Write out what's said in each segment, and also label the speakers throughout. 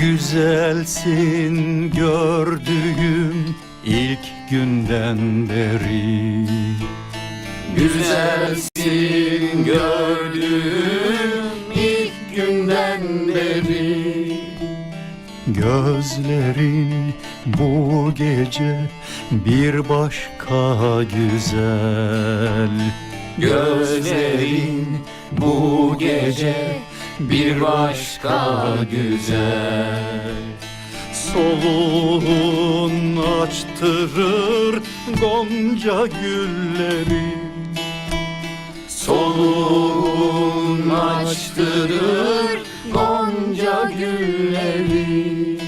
Speaker 1: Güzelsin gördüğüm ilk günden beri.
Speaker 2: Güzelsin gördüğüm ilk günden beri.
Speaker 1: Gözlerin bu gece bir başka güzel.
Speaker 2: Gözlerin bu gece bir başka güzel.
Speaker 1: Soluğun açtırır gonca gülleri.
Speaker 2: Soluğun açtırır gonca gülleri.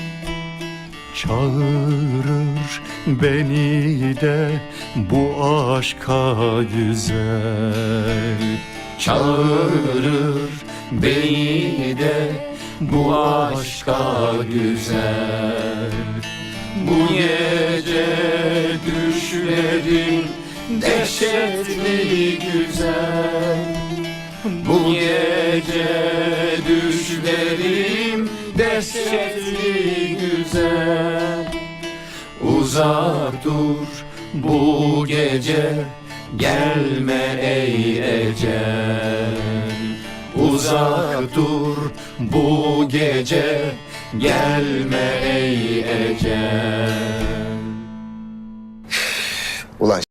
Speaker 1: Çağırır beni de bu aşka güzel.
Speaker 2: Çağırır beni de bu aşka güzel. Bu gece düşlerim dehşetli güzel. Bu gece düşlerim dehşetli güzel. Uzak dur bu gece gelme ey ecel Uzak dur. Bu gece gelme ey ecel
Speaker 3: Ulan